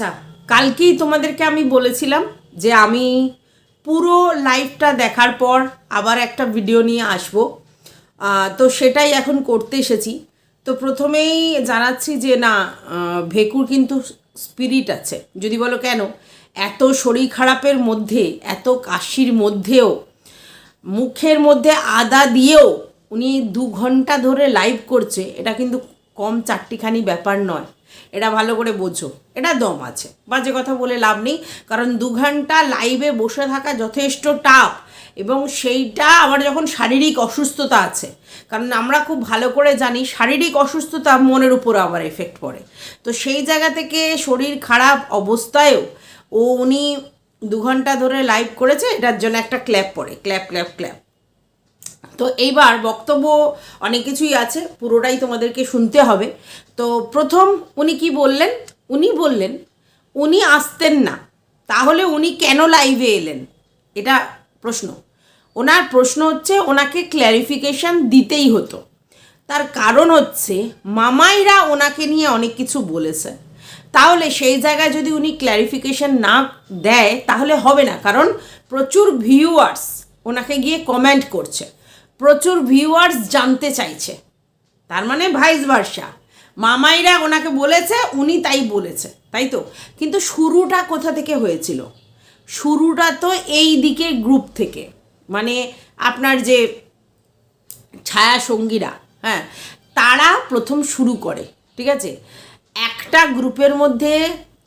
আচ্ছা কালকেই তোমাদেরকে আমি বলেছিলাম যে আমি পুরো লাইভটা দেখার পর আবার একটা ভিডিও নিয়ে আসব। তো সেটাই এখন করতে এসেছি। তো প্রথমেই জানাচ্ছি যে না ভেকুর কিন্তু স্পিরিট আছে। যদি বলো কেন? এত শরীর খারাপের মধ্যে, এত কাশির মধ্যেও, মুখের মধ্যে আদা দিয়েও উনি দু ঘণ্টা ধরে লাইভ করছে, এটা কিন্তু কম চারটিখানি ব্যাপার নয়। এটা ভালো করে বোঝো। এটা দম আছে। বাজে কথা বলে লাভ নেই। কারণ দু ঘণ্টা লাইভে বসে থাকা যথেষ্ট টাফ এবং সেইটা আবার যখন শারীরিক অসুস্থতা আছে, কারণ আমরা খুব ভালো করে জানি শারীরিক অসুস্থতা মনের উপর আবার এফেক্ট পড়ে। তো সেই জায়গা থেকে শরীর খারাপ অবস্থায়ও ও উনি দু ঘণ্টা ধরে লাইভ করেছে, এটার জন্য একটা ক্ল্যাপ পড়ে। ক্ল্যাপ ক্ল্যাপ ক্ল্যাপ তো এইবার বক্তব্য অনেক কিছুই আছে, পুরোটাই তোমাদেরকে শুনতে হবে। তো প্রথম উনি কি বললেন? উনি বললেন, উনি আসতেন না, তাহলে উনি কেন লাইভে এলেন? এটা প্রশ্ন। ওনার প্রশ্ন হচ্ছে, ওনাকে ক্ল্যারিফিকেশন দিতেই হতো। তার কারণ হচ্ছে, মামাইরা ওনাকে নিয়ে অনেক কিছু বলেছে। তাহলে সেই জায়গায় যদি উনি ক্ল্যারিফিকেশন না দেয়, তাহলে হবে না। কারণ প্রচুর ভিউয়ার্স ওনাকে গিয়ে কমেন্ট করছে। প্রচুর ভিউয়ার্স জানতে চাইছে। তার মানে ভাইস ভার্সা মামাইরা ওনাকে বলেছে, উনি তাই বলেছে, তাই তো? কিন্তু শুরুটা কোথা থেকে হয়েছিল? শুরুটা তো এই দিকে গ্রুপ থেকে। মানে আপনার যে ছায়া সঙ্গীরা হ্যাঁ তারা প্রথম শুরু করে, ঠিক আছে? একটা গ্রুপের মধ্যে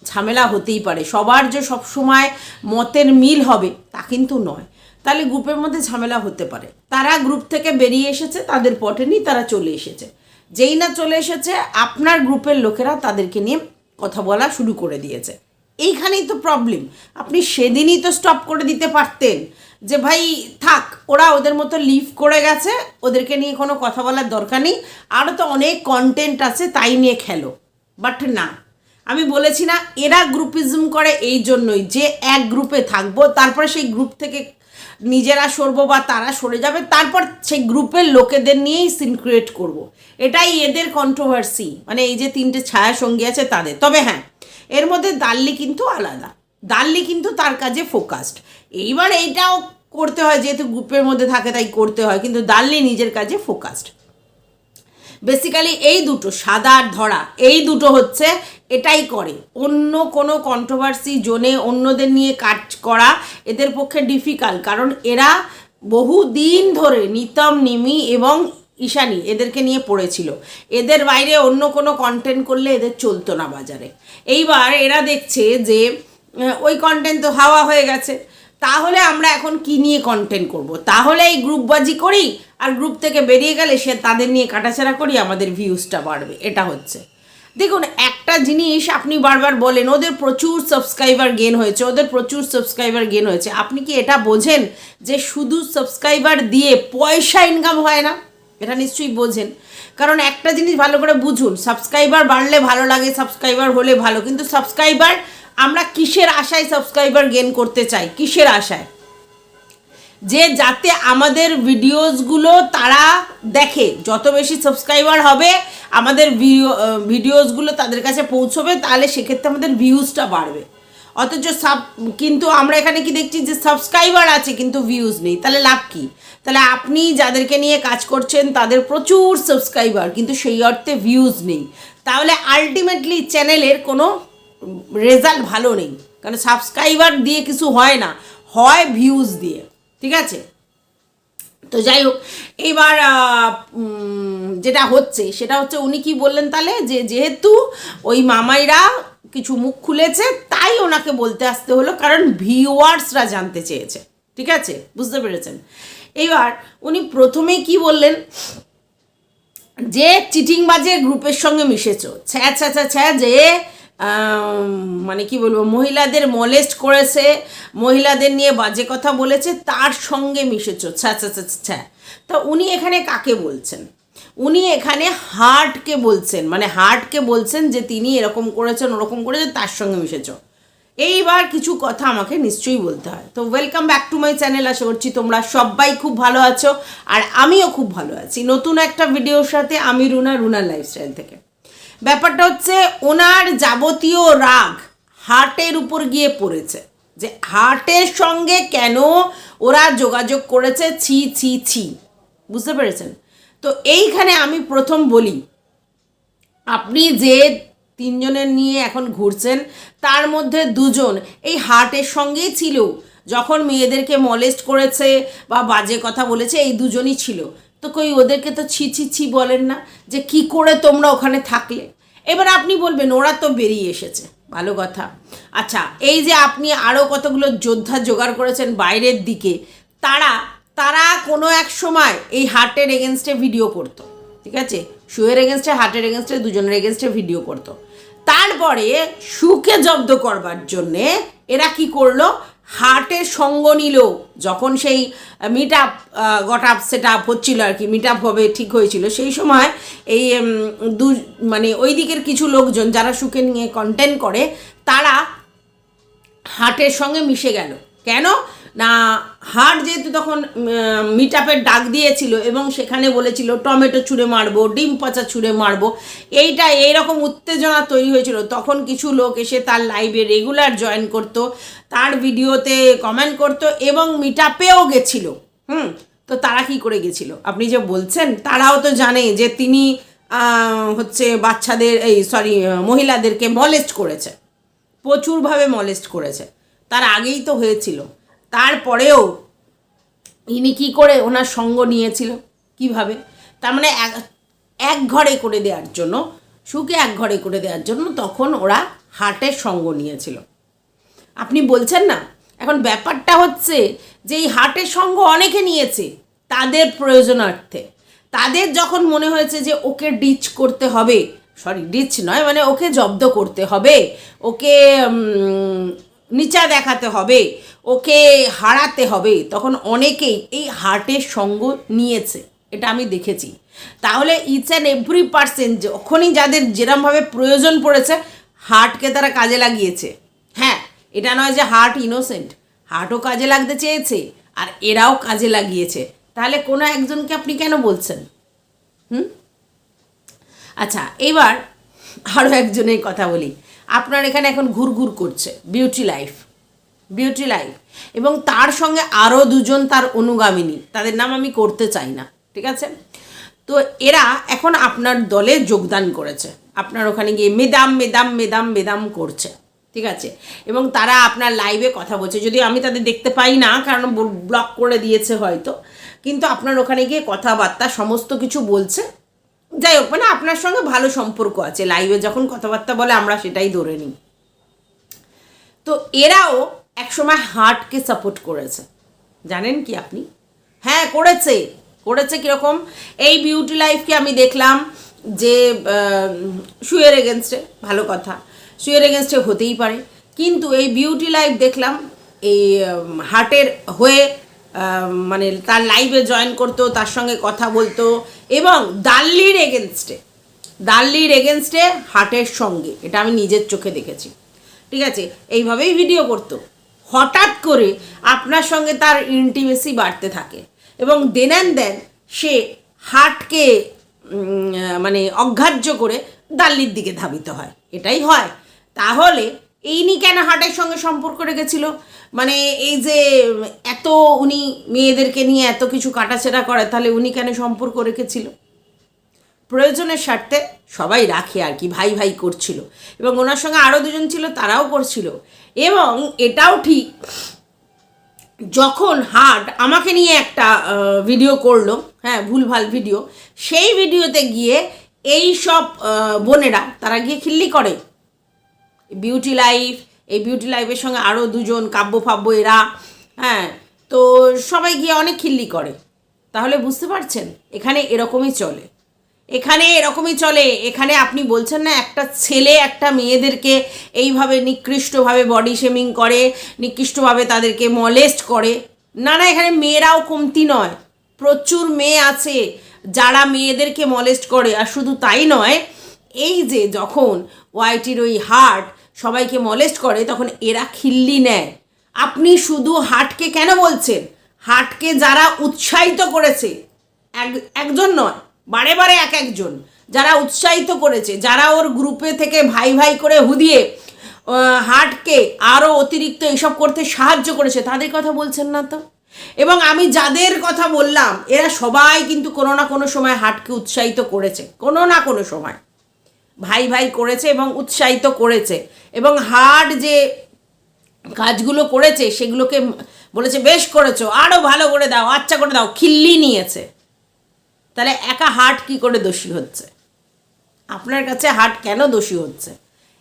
ঝামেলা হতেই পারে। সবার যে সবসময় মতের মিল হবে, তা কিন্তু নয়। তাহলে গ্রুপের মধ্যে ঝামেলা হতে পারে। তারা গ্রুপ থেকে বেরিয়ে এসেছে, তাদের পটেনি তারা চলে এসেছে। যেই না চলে এসেছে, আপনার গ্রুপের লোকেরা তাদেরকে নিয়ে কথা বলা শুরু করে দিয়েছে। এইখানেই তো প্রবলেম আপনি সেদিনই তো স্টপ করে দিতে পারতেন যে, ভাই, থাক, ওরা ওদের মতো লিভ করে গেছে, ওদেরকে নিয়ে কোনো কথা বলার দরকার নেই। আরও তো অনেক কন্টেন্ট আছে, তাই নিয়ে খেলো। বাট না। আমি বলেছি না, এরা গ্রুপিজম করে এই জন্যই যে এক গ্রুপে থাকব, তারপরে সেই গ্রুপ থেকে নিজেরা সরবো বা তারা সরে যাবে, তারপর সেই গ্রুপের লোকেদের নিয়েই সিন ক্রিয়েট করব। এটাই এদের কন্ট্রোভার্সি মানে এই যে তিনটে ছায়া সঙ্গী আছে তাদের। তবে হ্যাঁ এর মধ্যে দাল্লি কিন্তু আলাদা। দাল্লি কিন্তু তার কাজে ফোকাসড এইবার এইটাও করতে হয়, যেহেতু গ্রুপের মধ্যে থাকে তাই করতে হয়, কিন্তু দাল্লি নিজের কাজে ফোকাসড বেসিক্যালি এই দুটো, সাদা আর ধরা, এই দুটো হচ্ছে এটাই করে। অন্য কোনো কন্ট্রোভার্সি জোনে অন্যদের নিয়ে কাজ করা এদের পক্ষে ডিফিকাল্ট কারণ এরা বহু দিন ধরে নিতম, নিমি এবং ঈশানি এদেরকে নিয়ে পড়েছিল। এদের বাইরে অন্য কোনো কন্টেন্ট করলে এদের চলতো না বাজারে। এইবার এরা দেখছে যে ওই কন্টেন্ট তো হাওয়া হয়ে গেছে। তাহলে আমরা এখন কি নিয়ে কন্টেন্ট করব? তাহলে এই গ্রুপবাজি করি, আর গ্রুপ থেকে বেরিয়ে গেলে সে তাদের নিয়ে কাটাছাড়া করি, আমাদের ভিউজটা বাড়বে। এটা হচ্ছে। দেখুন, একটা জিনিস আপনি বারবার বলেন, ওদের প্রচুর সাবস্ক্রাইবার গেন হয়েছে, ওদের প্রচুর সাবস্ক্রাইবার গেন হয়েছে। আপনি কি এটা বোঝেন যে শুধু সাবস্ক্রাইবার দিয়ে পয়সা ইনকাম হয় না? এটা নিশ্চয়ই বোঝেন। কারণ একটা জিনিস ভালো করে বুঝুন সাবস্ক্রাইবার বাড়লে ভালো লাগে সাবস্ক্রাইবার হলে ভালো। কিন্তু সাবস্ক্রাইবার আমরা কিসের আশায় সাবস্ক্রাইবার গেন করতে চাই? কিসের আশায়? যে যাতে আমাদের ভিডিওসগুলো তারা দেখে। যত বেশি সাবস্ক্রাইবার হবে, আমাদের ভিডিও ভিডিওসগুলো তাদের কাছে পৌঁছবে, তাহলে সেক্ষেত্রে আমাদের ভিউজটা বাড়বে। অথচ সাব, কিন্তু আমরা এখানে কি দেখছি যে সাবস্ক্রাইবার আছে, কিন্তু ভিউজ নেই। তাহলে লাভ কি? তাহলে আপনি যাদেরকে নিয়ে কাজ করছেন, তাদের প্রচুর সাবস্ক্রাইবার কিন্তু সেই অর্থে ভিউজ নেই। তাহলে আলটিমেটলি চ্যানেলের কোনো রেজাল্ট ভালো নেই। কারণ সাবস্ক্রাইবার দিয়ে কিছু হয় না। হয় ভিউজ দিয়ে। ঠিক আছে? তো যাই হোক, এইবার যেটা হচ্ছে, সেটা হচ্ছে উনি কি বললেন তাহলে? যে যেহেতু ওই মামাইরা কিছু মুখ খুলেছে, তাই ওনাকে বলতে আসতে হলো, কারণ ভিওয়ার্সরা জানতে চেয়েছে। ঠিক আছে? বুঝতে পেরেছেন? এইবার উনি প্রথমেই কি বললেন? যে চিটিংবাজের গ্রুপের সঙ্গে মিশেছ, ছ্যা ছ্যা ছ্যা ছ্যা, যে মানে কি বলব, মহিলাদের মলেস্ট করেছে, মহিলাদের নিয়ে বাজে কথা বলেছে, তার সঙ্গে মিশেছ। ছ্যা ছ্যা ছ্যা ছ্যা তা উনি এখানে কাকে বলছেন? উনি এখানে হার্টকে বলছেন মানে হার্টকে বলছেন যে তিনি এরকম করেছেন, ওরকম করেছেন, তার সঙ্গে মিশেছ। এইবার কিছু কথা আমাকে নিশ্চয়ই বলতে হয়। তো welcome back to my channel আশা করছি তোমরা সবাই খুব ভালো আছো, আর আমিও খুব ভালো আছি। নতুন একটা ভিডিওর সাথে আমি রুনা রুনা লাইফস্টাইল থেকে। ব্যাপারটা হচ্ছে ওনার যাবতীয় রাগ হার্টের উপর গিয়ে পড়েছে। যে হার্টের সঙ্গে কেন ওরা যোগাযোগ করেছে ছি ছি ছি। বুঝতে পেরেছেন? তো এইখানে আমি প্রথম বলি, আপনি যে তিনজনের নিয়ে এখন ঘুরছেন, তার মধ্যে দুজন এই হার্টের সঙ্গেই ছিল। যখন মেয়েদেরকে মলেস্ট করেছে বা বাজে কথা বলেছে, এই দুজনই ছিল। তো কই ওদেরকে তো ছি ছি ছি বলেন না যে কি করে তোমরা ওখানে থাকলে। এবার আপনি বলবেন, ওরা তো বেরিয়ে এসেছে। ভালো কথা। আচ্ছা এই যে আপনি আরও কতগুলো যোদ্ধা জোগাড় করেছেন বাইরের দিকে, তারা তারা কোনো এক সময় এই হার্টের এগেনস্টে ভিডিও করতো, ঠিক আছে? শুয়ের এগেনস্টে, হার্টের এগেনস্টে, দুজনের এগেনস্টে ভিডিও করতো। তারপরে সুকে জব্দ করবার জন্যে এরা কি করল? হার্টের সঙ্গ নিল, যখন সেই meet up got up set up হচ্ছিল আর কি মিট আপ হবে, ঠিক হয়েছিল। সেই সময় এই দু মানে ওই দিকের কিছু লোকজন যারা সুখে নিয়ে কন্টেন্ট করে, তারা হার্টের সঙ্গে মিশে গেল। কেন? না হার্ট যেহেতু তখন মিট ডাক দিয়েছিল এবং সেখানে বলেছিল টমেটো ছুঁড়ে মারবো, ডিম পচা ছুঁড়ে মারবো। এইটা এইরকম উত্তেজনা তৈরি হয়েছিল। তখন কিছু লোক এসে তার লাইভে রেগুলার জয়েন করতো, তার ভিডিওতে কমেন্ট করতো এবং মিট আপেও গেছিল। হুম? তো তারা কি করে গেছিল? আপনি যে বলছেন, তারাও তো জানে যে তিনি হচ্ছে বাচ্চাদের, এই সরি মহিলাদেরকে মলেস্ট করেছে। প্রচুরভাবে মলেস্ট করেছে। তার আগেই তো হয়েছিল। তারপরেও ইনি কি করে ওনার সঙ্গ নিয়েছিল? কীভাবে? তার মানে এক ঘরে করে দেওয়ার জন্য সুকে এক ঘরে করে দেওয়ার জন্য তখন ওরা হার্টের সঙ্গ নিয়েছিল। আপনি বলছেন না? এখন ব্যাপারটা হচ্ছে যে এই হার্টের সঙ্গ অনেকে নিয়েছে, তাদের প্রয়োজনার্থে। তাদের যখন মনে হয়েছে যে ওকে ডিচ করতে হবে, সরি, ডিচ নয় মানে ওকে জব্দ করতে হবে, ওকে নিচা দেখাতে হবে ওকে হারাতে হবে। তখন অনেকেই এই হার্টের সঙ্গ নিয়েছে। এটা আমি দেখেছি। তাহলে ইচ অ্যান্ড এভরি পার্সেন্ট যখনই যাদের যেরমভাবে প্রয়োজন পড়েছে হার্টকে তারা কাজে লাগিয়েছে। হ্যাঁ এটা নয় যে হার্ট ইনোসেন্ট হার্টও কাজে লাগতে চেয়েছে, আর এরাও কাজে লাগিয়েছে। তাহলে কোনো একজনকে আপনি কেন বলছেন? হুম? আচ্ছা এবার আরও একজনের কথা বলি। আপনার এখানে এখন ঘুরঘুর করছে বিউটি লাইফ বিউটি লাইফ এবং তার সঙ্গে আরও দুজন তার অনুগামিনী, তাদের নাম আমি করতে চাই না, ঠিক আছে? তো এরা এখন আপনার দলে যোগদান করেছে। আপনার ওখানে গিয়ে মেদাম মেদাম মেদাম মেদাম করছে, ঠিক আছে? এবং তারা আপনার লাইভে কথা বলছে। যদি আমি তাদের দেখতে পাই না, কারণ ব্লক করে দিয়েছে হয়তো, কিন্তু আপনার ওখানে গিয়ে কথাবার্তা, সমস্ত কিছু বলছে। যাই হোক মানে আপনার সঙ্গে ভালো সম্পর্ক আছে। লাইভে যখন কথাবার্তা বলে, আমরা সেটাই ধরে নিই। তো এরাও একসময় হার্টকে সাপোর্ট করেছে। জানেন কি আপনি? হ্যাঁ করেছে। করেছে কীরকম? এই বিউটি লাইফকে আমি দেখলাম যে শুয়ের এগেনস্টে ভালো কথা। শুয়ের এগেনস্টে হতেই পারে। কিন্তু এই বিউটি লাইফ দেখলাম, এই হার্টের হয়ে মানে তার লাইভে জয়েন করতো, তার সঙ্গে কথা বলতো এবং দাল্লির এগেনস্টে দাল্লির এগেনস্টে হার্টের সঙ্গে, এটা আমি নিজের চোখে দেখেছি। ঠিক আছে? এইভাবেই ভিডিও করতো। হঠাৎ করে আপনার সঙ্গে তার ইন্টিমেসি বাড়তে থাকে। এবং দেন অ্যান্ড দেন সে হার্টকে উম, মানে অগ্রাহ্য করে দাল্লির দিকে ধাবিত হয়। এটাই হয়। তাহলে ইনি কেন হার্টের সঙ্গে সম্পর্ক রেখেছিল? মানে এই যে এত উনি মেয়েদেরকে নিয়ে এত কিছু কাটাছেড়া করে তাহলে উনি কেন সম্পর্ক রেখেছিল? প্রয়োজনের স্বার্থে সবাই রাখে আর কি, ভাই ভাই করছিল। এবং ওনার সঙ্গে আরও দুজন ছিল, তারাও করছিল। এবং এটাও ঠিক, যখন হার্ট আমাকে নিয়ে একটা ভিডিও করল হ্যাঁ ভুলভাল ভিডিও সেই ভিডিওতে গিয়ে এই সব বোনেরা, তারা গিয়ে খিল্লি করে। বিউটি লাইফ এই বিউটি লাইফের সঙ্গে আরও দুজন কাব্য ফাব্য এরা হ্যাঁ তো সবাই গিয়ে অনেক খিল্লি করে। তাহলে বুঝতে পারছেন, এখানে এরকমই চলে। এখানে এরকমই চলে। এখানে আপনি বলছেন না, একটা ছেলে একটা মেয়েদেরকে এইভাবে নিকৃষ্টভাবে বডি শেমিং করে, নিকৃষ্টভাবে তাদেরকে মলেস্ট করে। না না, এখানে মেয়েরাও কমতি নয়। প্রচুর মেয়ে আছে যারা মেয়েদেরকে মলেস্ট করে। আর শুধু তাই নয়, এই যে যখন ওয়াইটির ওই হার্ট সবাইকে মলেস্ট করে, তখন এরা খিল্লি নেয়। আপনি শুধু হার্টকে কেন বলছেন? হার্টকে যারা উৎসাহিত করেছে, এক একজন নয় বারে বারে এক একজন। যারা উৎসাহিত করেছে, যারা ওর গ্রুপে থেকে ভাই ভাই করে হুদিয়ে হার্টকে আরও অতিরিক্ত এসব করতে সাহায্য করেছে, তাদের কথা বলছেন না তো? এবং আমি যাদের কথা বললাম, এরা সবাই কিন্তু কোনো না কোনো সময় হাটকে উৎসাহিত করেছে, কোনো না কোনো সময়। ভাই ভাই করেছে এবং উৎসাহিত করেছে। এবং হাট যে কাজগুলো করেছে, সেগুলোকে বলেছে, বেশ করেছ আরও ভালো করে দাও আচ্ছা করে দাও, খিল্লি নিয়েছে। তাহলে একা হার্ট কি করে দোষী হচ্ছে? আপনার কাছে হার্ট কেন দোষী হচ্ছে?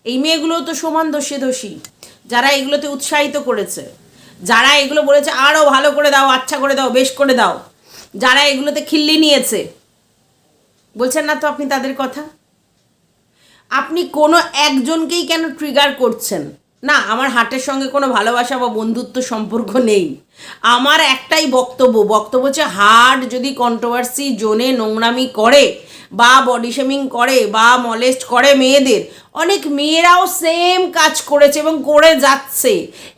এই মেয়েগুলো তো সমান দোষে দোষী। যারা এগুলোতে উৎসাহিত করেছে, যারা এগুলো বলেছে আরও ভালো করে দাও আচ্ছা করে দাও, বেশ করে দাও। যারা এগুলোতে খিল্লি নিয়েছে, বলছেন না তো আপনি তাদের কথা? আপনি কোনো একজনকেই কেন ট্রিগার করছেন? না, আমার হার্টের সঙ্গে কোনো ভালোবাসা বা বন্ধুত্ব সম্পর্ক নেই। আমার একটাই বক্তব্য বক্তব্য হচ্ছে হার্ট যদি কন্ট্রোভার্সি জোনে নোংরামি করে বা বডি শেমিং করে বা মলেস্ট করে মেয়েদের, অনেক মেয়েরাও সেম কাজ করেছে এবং করে যাচ্ছে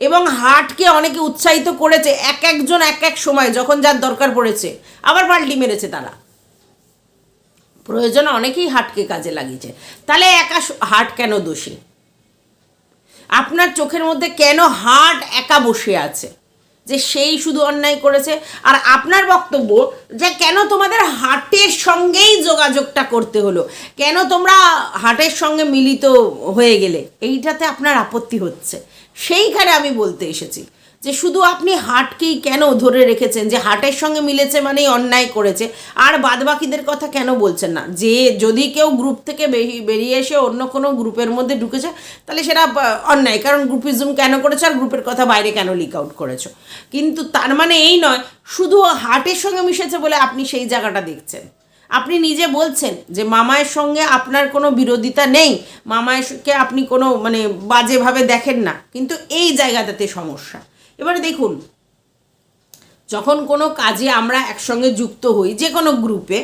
এবং হার্টকে অনেকে উৎসাহিত করেছে এক একজন এক এক সময় যখন যার দরকার পড়েছে, আবার পাল্টি মেরেছে তারা। প্রয়োজন অনেকেই হার্টকে কাজে লাগিয়েছে। তাহলে একা হার্ট কেন দোষী? আপনার চোখের মধ্যে কেন হার্ট একা বসে আছে? যে সেই শুধু অন্যায় করেছে। আর আপনার বক্তব্য যে কেন তোমাদের হাটের সঙ্গেই যোগাযোগটা করতে হলো? কেন তোমরা হাটের সঙ্গে মিলিত হয়ে গেলে? এইটাতে আপনার আপত্তি হচ্ছে। সেইখানে আমি বলতে এসেছি। যে শুধু আপনি হাটকেই কেন ধরে রেখেছেন? যে হার্টের সঙ্গে মিলেছে মানেই অন্যায় করেছে। আর বাদবাকিদের কথা কেন বলছেন না? যে যদি কেউ গ্রুপ থেকে বেরি- বেরিয়ে এসে অন্য কোনো গ্রুপের মধ্যে ঢুকেছে, তাহলে সেটা অন্যায়। কারণ গ্রুপিজম কেন করেছ আর গ্রুপের কথা বাইরে কেন লিক আউট করেছ? কিন্তু তার মানে এই নয়, শুধু হার্টের সঙ্গে মিশেছে বলে আপনি সেই জায়গাটা দেখছেন। আপনি নিজে বলছেন যে মামায়ের সঙ্গে আপনার কোনো বিরোধিতা নেই, মামায়েরকে আপনি কোনো মানে বাজেভাবে দেখেন না। কিন্তু এই জায়গাটাতে সমস্যা। এবারে দেখুন, যখন কোনো কাজে আমরা একসঙ্গে যুক্ত হই, যে কোনো গ্রুপে,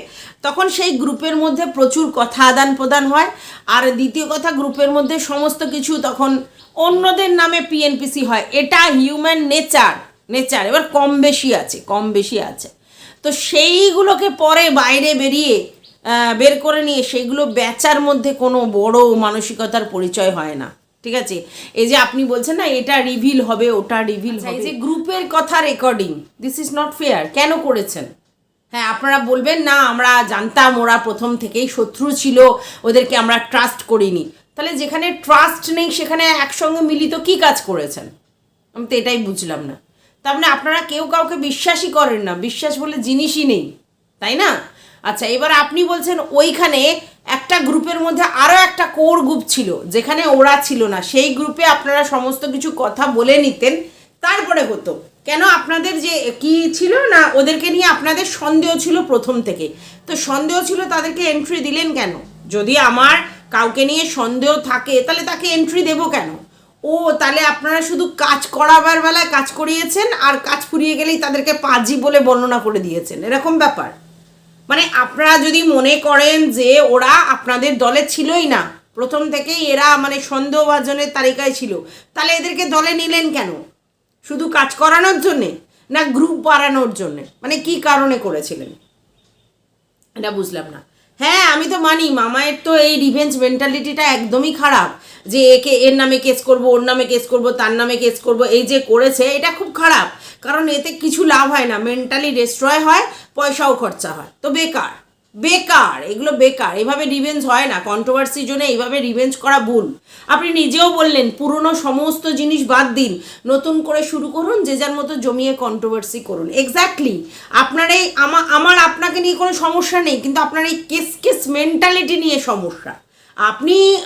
তখন সেই গ্রুপের মধ্যে প্রচুর কথা আদান প্রদান হয়, আর দ্বিতীয় কথা, গ্রুপের মধ্যে সমস্ত কিছু তখন অন্যদের নামে পিএনপিসি হয়। এটা হিউম্যান নেচার নেচার এবার কম বেশি আছে, কম বেশি আছে। তো সেইগুলোকে পরে বাইরে বেরিয়ে বের করে নিয়ে সেগুলো বেচার মধ্যে কোনো বড় মানসিকতার পরিচয় হয় না। ঠিক আছে? এই যে আপনি বলছেন না এটা রিভিল হবে ওটা রিভিল হবে এই যে গ্রুপের কথা recording this is not fair কেন করেছেন? হ্যাঁ আপনারা বলবেন না আমরা জানতাম ওরা প্রথম থেকেই শত্রু ছিল ওদেরকে আমরা ট্রাস্ট করিনি। তাহলে যেখানে ট্রাস্ট নেই সেখানে একসঙ্গে মিলিত কি কাজ করেছেন? আমি তো এটাই বুঝলাম না। তার মানে আপনারা কেউ কাউকে বিশ্বাসই করেন না বিশ্বাস বলে জিনিসই নেই তাই না? আচ্ছা এবার আপনি বলছেন ওইখানে একটা গ্রুপের মধ্যে আরও একটা কোর গ্রুপ ছিল, যেখানে ওরা ছিল না। সেই গ্রুপে আপনারা সমস্ত কিছু কথা বলে নিতেন, তারপরে হতো। কেন আপনাদের যে কি ছিল না, ওদেরকে নিয়ে আপনাদের সন্দেহ ছিল প্রথম থেকে। তো সন্দেহ ছিল তাদেরকে এন্ট্রি দিলেন কেন? যদি আমার কাউকে নিয়ে সন্দেহ থাকে, তাহলে তাকে এন্ট্রি দেবো কেন? ও, তাহলে আপনারা শুধু কাজ করাবার বেলায় কাজ করিয়েছেন, আর কাজ ফুরিয়ে গেলেই তাদেরকে পাজি বলে বর্ণনা করে দিয়েছেন। এরকম ব্যাপার। মানে আপনারা যদি মনে করেন যে ওরা আপনাদের দলে ছিলই না, প্রথম থেকেই এরা মানে সন্দেহভাজনের তালিকায় ছিল, তাহলে এদেরকে দলে নিলেন কেন? শুধু কাজ করানোর জন্যে না গ্রুপ বাড়ানোর জন্যে? মানে কি কারণে করেছিলেন? এটা বুঝলাম না। হ্যাঁ আমি তো মানি, মামায়ের তো এই রিভেঞ্জ মেন্টালিটিটা একদমই খারাপ। যে একে, এর নামে কেস করব, ওর নামে কেস করব, তার নামে কেস করব, এই যে করেছে, এটা খুব খারাপ। কারণ এতে কিছু লাভ হয় না মেন্টালি ডিস্ট্রয় হয়, পয়সাও খরচা হয়, তো বেকার। বেকার, এগুলো বেকার, এভাবে রিভেঞ্জ হয় না কন্ট্রোভার্সির জন্য এইভাবে রিভেঞ্জ করা ভুল। আপনি নিজেও বললেন, পুরনো সমস্ত জিনিস বাদ দিন, নতুন করে শুরু করুন, যে যার মতো জমিয়ে কন্ট্রোভার্সি করুন। এক্স্যাক্টলি আপনার এই আমা- আমার আপনাকে নিয়ে কোনো সমস্যা নেই, কিন্তু আপনার এই কেস কেস মেন্টালিটি নিয়ে সমস্যা। আপনি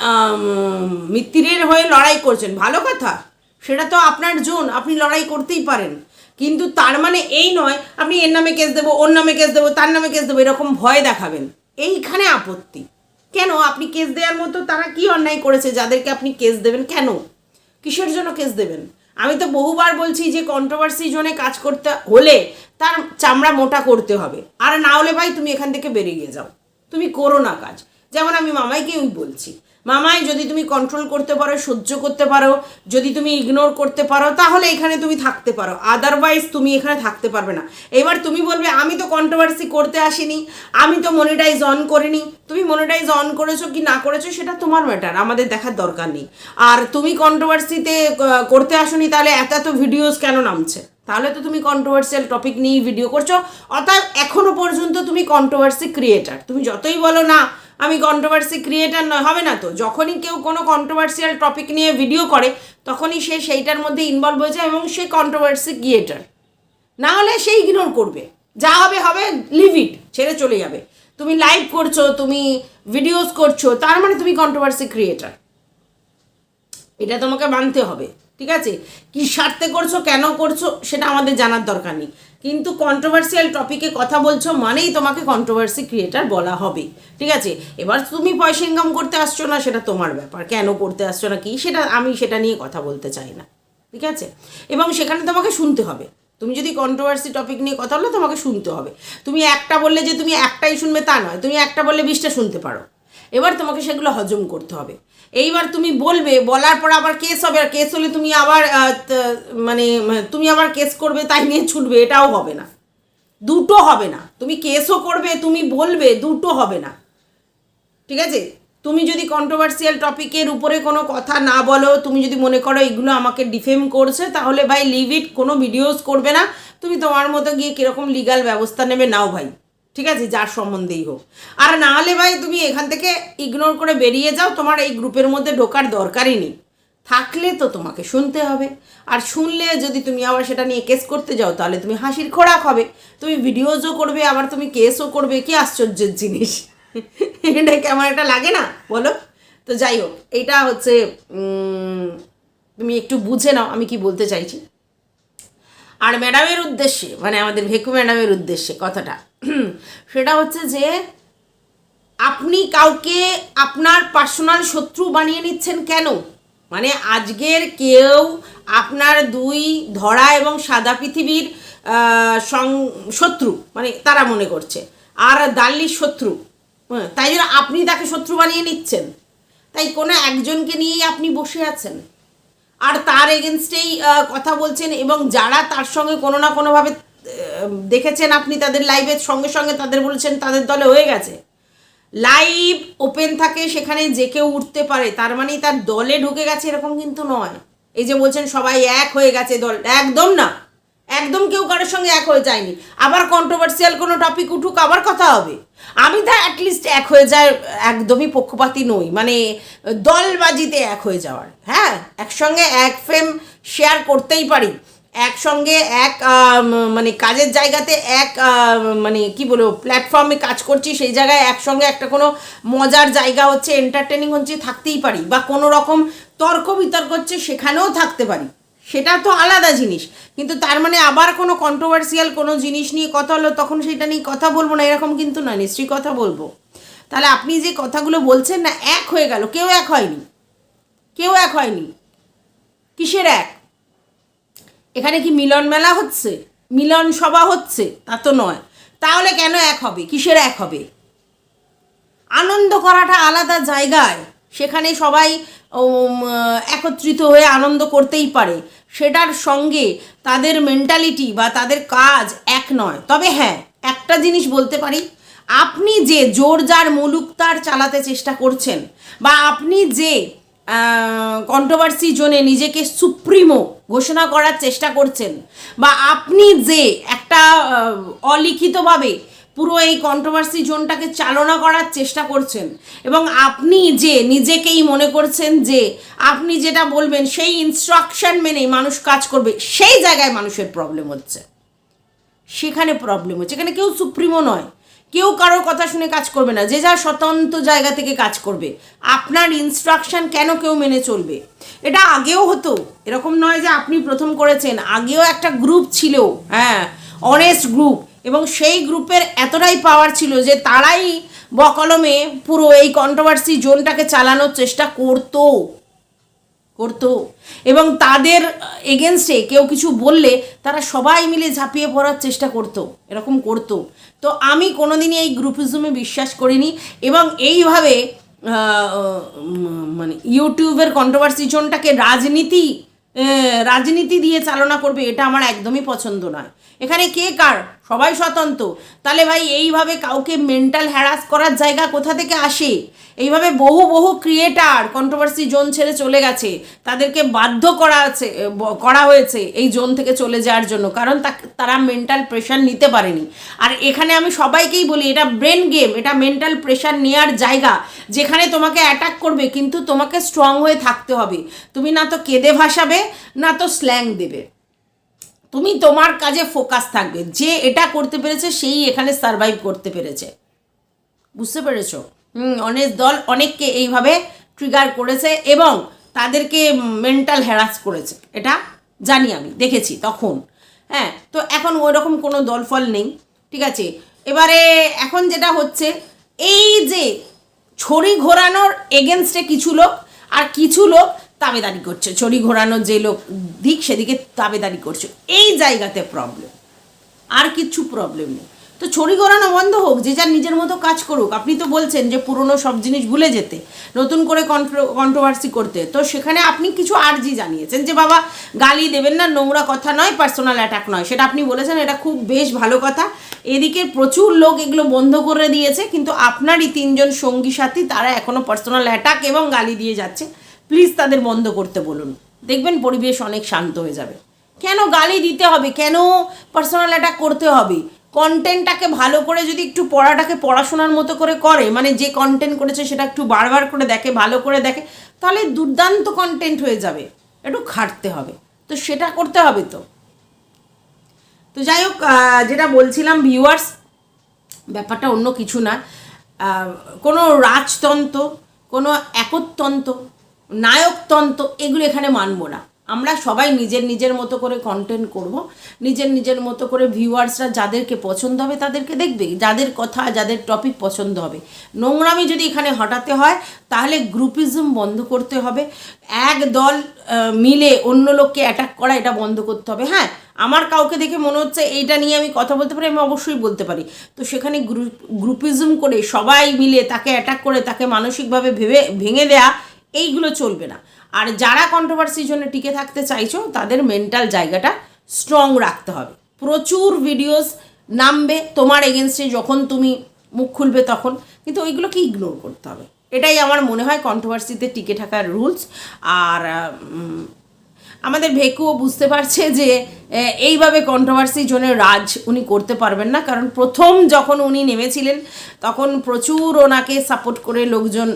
মিত্তিরের হয়ে লড়াই করছেন, ভালো কথা। সেটা তো আপনার জোন, আপনি লড়াই করতেই পারেন। কিন্তু তার মানে এই নয়, আপনি এর নামে কেস দেবো, ওর নামে কেস দেবো, তার নামে কেস দেবো, এরকম ভয় দেখাবেন। এইখানে আপত্তি। কেন? আপনি কেস দেওয়ার মতো তারা কি অন্যায় করেছে? যাদেরকে আপনি কেস দেবেন কেন? কিসের জন্য কেস দেবেন? আমি তো বহুবার বলছি যে কন্ট্রোভার্সি জোনে কাজ করতে হলে তার চামড়া মোটা করতে হবে। আর না হলে ভাই তুমি এখান থেকে বেরিয়ে যাও। তুমি করো না কাজ। যেমন আমি মামাইকেই বলছি। মামাই, যদি তুমি কন্ট্রোল করতে পারো, সহ্য করতে পারো, যদি তুমি ইগনোর করতে পারো, তাহলে এখানে তুমি থাকতে পারো। আদারওয়াইজ তুমি এখানে থাকতে পারবে না। এবার তুমি বলবে, আমি তো কন্ট্রোভার্সি করতে আসিনি, আমি তো মনিটাইজ অন করিনি। তুমি মনিটাইজ অন করেছ কি না করেছ, সেটা তোমার ম্যাটার আমাদের দেখার দরকার নেই। আর তুমি কন্ট্রোভার্সিতে করতে আসনি, তাহলে এত এত ভিডিওস কেন নামছে? তাহলে তো তুমি কন্ট্রোভার্সিয়াল টপিক নিয়েই ভিডিও করছ। অর্থাৎ এখনও পর্যন্ত তুমি কন্ট্রোভার্সি ক্রিয়েটার তুমি যতই বলো না, আমি কন্ট্রোভার্সি ক্রিয়েটার নয়, হবে না তো? যখনই কেউ কোনো কন্ট্রোভার্সিয়াল টপিক নিয়ে ভিডিও করে, তখনই সে সেইটার মধ্যে ইনভলভ হয়ে যায় এবং সে কন্ট্রোভার্সি ক্রিয়েটার না হলে সে ইগনোর করবে। যা হবে হবে লিভ ইট ছেড়ে চলে যাবে। তুমি লাইভ করছ, তুমি ভিডিওস করছ, তার মানে তুমি কন্ট্রোভার্সি ক্রিয়েটার এটা তোমাকে মানতে হবে। ঠিক আছে? কি স্বার্থে করছ, কেন করছ, সেটা আমাদের জানার দরকার নেই। কিন্তু কন্ট্রোভার্সিয়াল টপিকে কথা বলছো মানেই তোমাকে কন্ট্রোভার্সি ক্রিয়েটার বলা হবে। ঠিক আছে? এবার তুমি পয়সা ইনকাম করতে আসছো না, সেটা তোমার ব্যাপার। কেন করতে আসছো না, কি? সেটা আমি সেটা নিয়ে কথা বলতে চাই না। ঠিক আছে? এবং সেখানে তোমাকে শুনতে হবে। তুমি যদি কন্ট্রোভার্সি টপিক নিয়ে কথা বলো, তোমাকে শুনতে হবে। তুমি একটা বললে যে তুমি একটাই শুনবে, তা নয়। তুমি একটা বললে বিশটা শুনতে পারো। এবার তোমাকে সেগুলো হজম করতে হবে। এইবার তুমি বলবে, বলার পর আবার কেস হবে, আর কেস হলে তুমি আবার মানে তুমি আবার কেস করবে, তাই নিয়ে ছুটবে, এটাও হবে না। দুটো হবে না। তুমি কেসও করবে, তুমি বলবে, দুটো হবে না। ঠিক আছে? তুমি যদি কন্ট্রোভার্সিয়াল টপিকের উপরে কোনো কথা না বলো, তুমি যদি মনে করো এগুলো আমাকে ডিফেম করছে, তাহলে ভাই লিভ ইট কোনো ভিডিওস করবে না। তুমি তোমার মতো গিয়ে কীরকম লিগাল ব্যবস্থা নেবে, নাও ভাই। ঠিক আছে, যার সম্বন্ধেই হোক। আর না হলে ভাই তুমি এখান থেকে ইগনোর করে বেরিয়ে যাও, তোমার এই গ্রুপের মধ্যে ঢোকার দরকারই নেই। থাকলে তো তোমাকে শুনতে হবে। আর শুনলে যদি তুমি আবার সেটা নিয়ে কেস করতে যাও, তাহলে তুমি হাসির খোরাক হবে। তুমি ভিডিওজও করবে, আবার তুমি কেসও করবে, কি আশ্চর্যের জিনিস? এটা কেমন একটা লাগে না? বলো। তো যাই হোক এইটা হচ্ছে তুমি একটু বুঝে নাও আমি কি বলতে চাইছি। আর ম্যাডামের উদ্দেশ্যে মানে আমাদের ভেকু ম্যাডামের উদ্দেশ্যে কথাটা। সেটা হচ্ছে যে আপনি কাউকে আপনার পার্সোনাল শত্রু বানিয়ে নিচ্ছেন কেন? মানে আজকের কেউ আপনার দুই ধরা এবং সাদা পৃথিবীর সং- শত্রু মানে তারা মনে করছে আর দাল্লির শত্রু হ্যাঁ, তাই জন্য আপনি তাকে শত্রু বানিয়ে নিচ্ছেন। তাই কোনো একজনকে নিয়েই আপনি বসে আছেন। আর তার এগেনস্টেই কথা বলছেন এবং যারা তার সঙ্গে কোনো না কোনোভাবে দেখেছেন আপনি তাদের লাইভের সঙ্গে সঙ্গে তাদের বলেছেন তাদের দলে হয়ে গেছে। লাইভ ওপেন থাকে, সেখানে যে কেউ উঠতে পারে, তার মানেই তার দলে ঢুকে গেছে এরকম কিন্তু নয়। এই যে বলছেন সবাই এক হয়ে গেছে দল, একদম না। একদম কেউ কারোর সঙ্গে এক হয়ে যায়নি। আবার কন্ট্রোভার্সিয়াল কোনো টপিক উঠুক, আবার কথা হবে। আমি তো অ্যাটলিস্ট এক হয়ে যায় একদমই পক্ষপাতী নই। মানে দলবাজিতে এক হয়ে যাওয়ার। হ্যাঁ একসঙ্গে এক ফ্রেম শেয়ার করতেই পারি। একসঙ্গে এক মানে কাজের জায়গাতে এক মানে কি বলব প্ল্যাটফর্মে কাজ করছি, সেই জায়গায় একসঙ্গে একটা কোনো মজার জায়গা হচ্ছে এন্টারটেনিং হচ্ছে, থাকতেই পারি বা কোনো রকম তর্ক বিতর্ক হচ্ছে, সেখানেও থাকতে পারি। সেটা তো আলাদা জিনিস। কিন্তু তার মানে আবার কোনো কন্ট্রোভার্সিয়াল কোনো জিনিস নিয়ে কথা হলো, তখন সেটা নিয়ে কথা বলব না, এরকম কিন্তু না নিশ্চয়ই কথা বলব। তাহলে আপনি যে কথাগুলো বলছেন না, এক হয়ে গেল, কেউ এক হয়নি। কেউ এক হয়নি। কিসের এক? এখানে কি মিলন মেলা হচ্ছে? মিলন সভা হচ্ছে? তা তো নয়। তাহলে কেন এক হবে? কিসের এক হবে? আনন্দ করাটা আলাদা জায়গায়। সেখানে সবাই একত্রিত হয়ে আনন্দ করতেই পারে। সেটার সঙ্গে তাদের মেন্টালিটি বা তাদের কাজ এক নয়। তবে হ্যাঁ একটা জিনিস বলতে পারি। আপনি যে জোর যার মুলুকতার চালাতে চেষ্টা করছেন বা আপনি যে কন্ট্রোভার্সি জোনে নিজেকে সুপ্রিমো ঘোষণা করার চেষ্টা করছেন। বা আপনি যে একটা অলিখিতভাবে পুরো এই কন্ট্রোভার্সি জোনটাকে চালনা করার চেষ্টা করছেন, এবং আপনি যে নিজেকেই মনে করছেন যে আপনি যেটা বলবেন, সেই ইনস্ট্রাকশন মেনেই মানুষ কাজ করবে, সেই জায়গায় মানুষের প্রবলেম হচ্ছে। সেখানে প্রবলেম হচ্ছে। এখানে কেউ সুপ্রিমো নয়। কেউ কারোর কথা শুনে কাজ করবে না, যে যা স্বতন্ত্র জায়গা থেকে কাজ করবে। আপনার ইনস্ট্রাকশন কেন কেউ মেনে চলবে? এটা আগেও হতো, এরকম নয় যে আপনি প্রথম করেছেন, আগেও একটা গ্রুপ ছিল হ্যাঁ অনেস্ট গ্রুপ এবং সেই গ্রুপের এতটাই পাওয়ার ছিল যে তারাই বকলমে পুরো এই কন্ট্রোভার্সি জোনটাকে চালানোর চেষ্টা করতো। করতো। এবং তাদের এগেনস্টে কেউ কিছু বললে তারা সবাই মিলে ঝাঁপিয়ে পড়ার চেষ্টা করত, এরকম করত। তো আমি কোনো দিনই এই গ্রুপিজমে বিশ্বাস করিনি এবং এইভাবে মানে ইউটিউবের কন্ট্রোভার্সি জোনটাকে রাজনীতি রাজনীতি দিয়ে চালনা করবে এটা আমার একদমই পছন্দ নয়। এখানে কে কার? সবাই স্বতন্ত্র। তাহলে ভাই, এইভাবে কাউকে মেন্টাল হ্যারাস করার জায়গা কোথা থেকে আসে? এইভাবে বহু বহু ক্রিয়েটার কন্ট্রোভার্সি জোন ছেড়ে চলে গেছে। তাদেরকে বাধ্য করা আছে করা হয়েছে এই জোন থেকে চলে যাওয়ার জন্য। কারণ তারা মেন্টাল প্রেশার নিতে পারেনি। আর এখানে আমি সবাইকেই বলি, এটা ব্রেন গেম এটা মেন্টাল প্রেশার নেওয়ার জায়গা। যেখানে তোমাকে অ্যাটাক করবে, কিন্তু তোমাকে স্ট্রং হয়ে থাকতে হবে। তুমি না তো কেঁদে ভাসাবে, না তো স্ল্যাং দেবে। তুমি তোমার কাজে ফোকাস থাকবে। যে এটা করতে পেরেছে, সেই এখানে সারভাইভ করতে পেরেছে। বুঝতে পেরেছ? হুম, অনেক দল অনেককে এইভাবে ট্রিগার করেছে এবং তাদেরকে মেন্টাল হ্যারাস করেছে। এটা জানি আমি, দেখেছি তখন। হ্যাঁ তো এখন ওই রকম কোনো দলফল নেই, ঠিক আছে? এবারে এখন যেটা হচ্ছে, এই যে ছড়ি ঘোরানোর এগেনস্টে কিছু লোক আর কিছু লোক তাবেদারি করছে। ছড়ি ঘোরানোর যে লোক দিক সেদিকে তাবেদারি করছে। এই জায়গাতে প্রবলেম আর কিচ্ছু প্রবলেম নেই। তো ছড়ি ঘোরানো বন্ধ হোক, যে যার নিজের মতো কাজ করুক। আপনি তো বলছেন যে পুরনো সব জিনিস ভুলে যেতে, নতুন করে কন্ট্রোভার্সি করতে। তো সেখানে আপনি কিছু আর্জি জানিয়েছেন যে, বাবা, গালি দেবেন না, নোংরা কথা নয় পার্সোনাল অ্যাটাক নয়। সেটা আপনি বলেছেন, এটা খুব বেশ ভালো কথা। এদিকে প্রচুর লোক এগুলো বন্ধ করে দিয়েছে, কিন্তু আপনারই তিনজন সঙ্গী সাথী, তারা এখনও পার্সোনাল অ্যাটাক এবং গালি দিয়ে যাচ্ছে। প্লিজ তাদের বন্ধ করতে বলুন। দেখবেন পরিবেশ অনেক শান্ত হয়ে যাবে। কেন গালি দিতে হবে? কেন পার্সোনাল অ্যাটাক করতে হবে? কন্টেন্টটাকে ভালো করে যদি একটু পড়াটাকে পড়াশোনার মতো করে করে মানে যে কন্টেন্ট করেছে সেটা একটু বারবার করে দেখে, ভালো করে দেখে, তাহলে দুর্দান্ত কন্টেন্ট হয়ে যাবে। একটু খাটতে হবে। তো সেটা করতে হবে তো। তো যাই হোক যেটা বলছিলাম ভিউয়ার্স ব্যাপারটা অন্য কিছু না। কোনো রাজতন্ত্র, কোনো একতন্ত্র নায়কতন্ত্র, এগুলো এখানে মানব না। আমরা সবাই নিজের নিজের মতো করে কন্টেন্ট করব, নিজের নিজের মতো করে ভিউয়ার্সরা যাদেরকে পছন্দ হবে তাদেরকে দেখবে, যাদের কথা, যাদের টপিক পছন্দ হবে। নোংরামি যদি এখানে হটাতে হয়, তাহলে গ্রুপিজম বন্ধ করতে হবে। এক দল মিলে অন্য লোককে অ্যাটাক করা, এটা বন্ধ করতে হবে। হ্যাঁ আমার কাউকে দেখে মনে হচ্ছে এইটা নিয়ে আমি কথা বলতে পারি, আমি অবশ্যই বলতে পারি। তো সেখানে গ্রুপ গ্রুপিজম করে সবাই মিলে তাকে অ্যাটাক করে, তাকে মানসিকভাবে ভেবে, ভেঙে দেয়া এইগুলো চলবে না। আর যারা কন্ট্রোভার্সির জন্য টিকে থাকতে চাইছো, তাদের মেন্টাল জায়গাটা স্ট্রং রাখতে হবে। প্রচুর ভিডিওস নামবে তোমার এগেনস্টে যখন তুমি মুখ খুলবে তখন। কিন্তু ওইগুলোকে ইগনোর করতে হবে। এটাই আমার মনে হয় কন্ট্রোভার্সিতে টিকে থাকার রুলস আর আমাদের ভেকুও বুঝতে পারছে যে এইভাবে কন্ট্রোভার্সি জন্য রাজ উনি করতে পারবেন না। কারণ প্রথম যখন উনি নেমেছিলেন, তখন প্রচুর ওনাকে সাপোর্ট করে লোকজন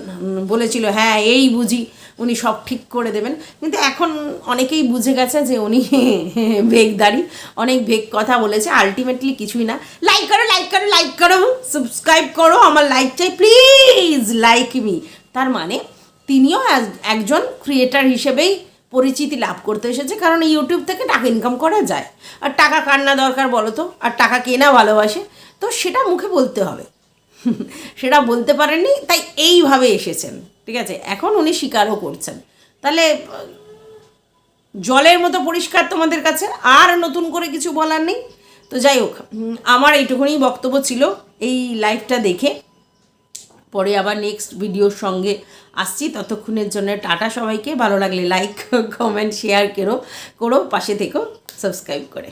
বলেছিল হ্যাঁ এই বুঝি। উনি সব ঠিক করে দেবেন। কিন্তু এখন অনেকেই বুঝে গেছে যে উনি ভেগদারি, অনেক ভেগ কথা বলেছে। আলটিমেটলি কিছুই না। লাইক করো লাইক করো লাইক করো সাবস্ক্রাইব করো, আমার লাইক চাই প্লিজ লাইক মি তার মানে তিনিও একজন ক্রিয়েটার হিসেবেই পরিচিতি লাভ করতে এসেছে, কারণ ইউটিউব থেকে টাকা ইনকাম করা যায়। আর টাকা কার না দরকার বলো তো? আর টাকা কে না ভালোবাসে? তো সেটা মুখে বলতে হবে। সেটা বলতে পারেননি, তাই এইভাবে এসেছেন, ঠিক আছে? এখন উনি স্বীকারও করছেন। তাহলে, জলের মতো পরিষ্কার তোমাদের কাছে, আর নতুন করে কিছু বলার নেই? তো যাই হোক আমার এইটুকুনি বক্তব্য ছিল এই লাইভটা দেখে। পরে আবার নেক্সট ভিডিওর সঙ্গে আসছি। ততক্ষণের জন্য টাটা সবাইকে। ভালো লাগলে লাইক কমেন্ট শেয়ার করো করো, পাশে থেকো সাবস্ক্রাইব করে।